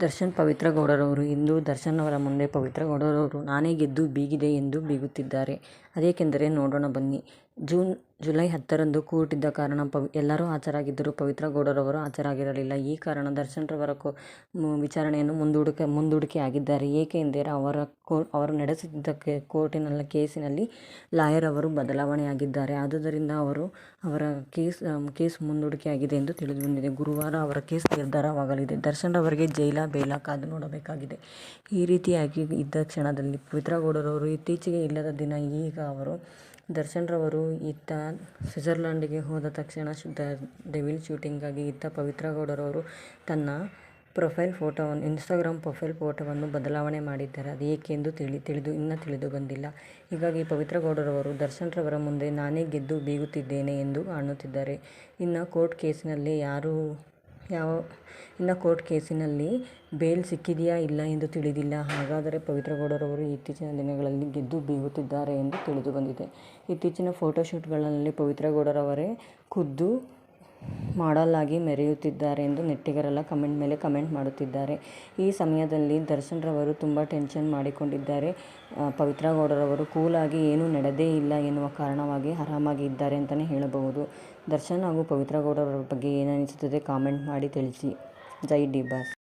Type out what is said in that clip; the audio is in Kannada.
ದರ್ಶನ್ ಪವಿತ್ರ ಗೌಡರವರು ಇಂದು ದರ್ಶನ್ ಅವರ ಮುಂದೆ ಪವಿತ್ರ ಗೌಡರವರು ನಾನೇ ಗೆದ್ದು ಬೀಗಿದೆ ಎಂದು ಬೀಗುತ್ತಿದ್ದಾರೆ. ಅದೇಕೆಂದರೆ ನೋಡೋಣ ಬನ್ನಿ. ಜೂನ್, ಜುಲೈ ಹತ್ತರಂದು ಕೂಟಿದ್ದ ಕಾರಣ ಪವಿ, ಎಲ್ಲರೂ ಹಾಜರಾಗಿದ್ದರು ಪವಿತ್ರ ಗೌಡರವರು ಹಾಜರಾಗಿರಲಿಲ್ಲ. ಈ ಕಾರಣ ದರ್ಶನ್ ರವರ ಕೋ ವಿಚಾರಣೆಯನ್ನು ಮುಂದೂಡಿಕೆ ಮುಂದೂಡಿಕೆ ಆಗಿದ್ದಾರೆ ಏಕೆ ಎಂದರೆ ಅವರ ಕೋ, ಅವರು ನಡೆಸುತ್ತಿದ್ದ ಕೋರ್ಟಿನಲ್ಲಿ ಕೇಸಿನಲ್ಲಿ ಲಾಯರ್ ಅವರು ಬದಲಾವಣೆಯಾಗಿದ್ದಾರೆ. ಆದುದರಿಂದ ಅವರು ಅವರ ಕೇಸ್ ಕೇಸ್ ಮುಂದೂಡಿಕೆಯಾಗಿದೆ ಎಂದು ತಿಳಿದು ಬಂದಿದೆ ಗುರುವಾರ ಅವರ ಕೇಸ್ ನಿರ್ಧಾರವಾಗಲಿದೆ. ದರ್ಶನ್ ರವರಿಗೆ ಜೈಲ, ಬೇಲ ಕಾದು ನೋಡಬೇಕಾಗಿದೆ. ಈ ರೀತಿಯಾಗಿ ಇದ್ದ ಕ್ಷಣದಲ್ಲಿ ಪವಿತ್ರ ಗೌಡರವರು ಇತ್ತೀಚೆಗೆ ಇಲ್ಲದ ದಿನ ಈಗ ಅವರು ದರ್ಶನ್ ರವರು ಇತ್ತ ಸ್ವಿಟ್ಜರ್ಲ್ಯಾಂಡಿಗೆ ಹೋದ ತಕ್ಷಣ ಶುದ್ಧ ಡೆವಿಲ್ ಶೂಟಿಂಗಾಗಿ ಇತ್ತ ಪವಿತ್ರ ಗೌಡರವರು ತನ್ನ ಪ್ರೊಫೈಲ್ ಫೋಟೋವನ್ನು, ಇನ್ಸ್ಟಾಗ್ರಾಮ್ ಪ್ರೊಫೈಲ್ ಫೋಟೋವನ್ನು ಬದಲಾವಣೆ ಮಾಡಿದ್ದಾರೆ. ಅದು ಏಕೆಂದು ತಿಳಿ, ತಿಳಿದು, ಇನ್ನೂ ತಿಳಿದು ಬಂದಿಲ್ಲ. ಹೀಗಾಗಿ ಪವಿತ್ರ ಗೌಡರವರು ದರ್ಶನ್ ರವರ ಮುಂದೆ ನಾನೇ ಗೆದ್ದು ಬೀಗುತ್ತಿದ್ದೇನೆ ಎಂದು ಕಾಣುತ್ತಿದ್ದಾರೆ. ಇನ್ನು ಕೋರ್ಟ್ ಕೇಸಿನಲ್ಲಿ ಯಾರು ಯಾವ, ಇನ್ನು ಕೋರ್ಟ್ ಕೇಸಿನಲ್ಲಿ ಬೇಲ್ ಸಿಕ್ಕಿದೆಯಾ ಇಲ್ಲ ಎಂದು ತಿಳಿದಿಲ್ಲ. ಹಾಗಾದರೆ ಪವಿತ್ರ ಗೌಡರವರು ಇತ್ತೀಚಿನ ದಿನಗಳಲ್ಲಿ ಗೆದ್ದು ಬೀಗುತ್ತಿದ್ದಾರೆ ಎಂದು ತಿಳಿದು ಬಂದಿದೆ. ಇತ್ತೀಚಿನ ಫೋಟೋಶೂಟ್ಗಳಲ್ಲಿ ಪವಿತ್ರಗೌಡರವರೇ ಖುದ್ದು ಮಾಡಲ್ ಆಗಿ ಮೆರೆಯುತ್ತಿದ್ದಾರೆ ಎಂದು ನೆಟ್ಟಿಗರೆಲ್ಲ ಕಮೆಂಟ್ ಮೇಲೆ ಕಮೆಂಟ್ ಮಾಡುತ್ತಿದ್ದಾರೆ. ಈ ಸಮಯದಲ್ಲಿ ದರ್ಶನ್ ರವರು ತುಂಬ ಟೆನ್ಷನ್ ಮಾಡಿಕೊಂಡಿದ್ದಾರೆ. ಪವಿತ್ರ ಗೌಡರವರು ಕೂಲಾಗಿ ಏನೂ ನಡೆದೇ ಇಲ್ಲ ಎನ್ನುವ ಕಾರಣವಾಗಿ ಆರಾಮಾಗಿ ಇದ್ದಾರೆ ಅಂತಲೇ ಹೇಳಬಹುದು. ದರ್ಶನ್ ಹಾಗೂ ಪವಿತ್ರ ಗೌಡರವರ ಬಗ್ಗೆ ಏನನಿಸುತ್ತದೆ ಕಾಮೆಂಟ್ ಮಾಡಿ ತಿಳಿಸಿ. ಜೈ ಡಿ ಬಾಸ್.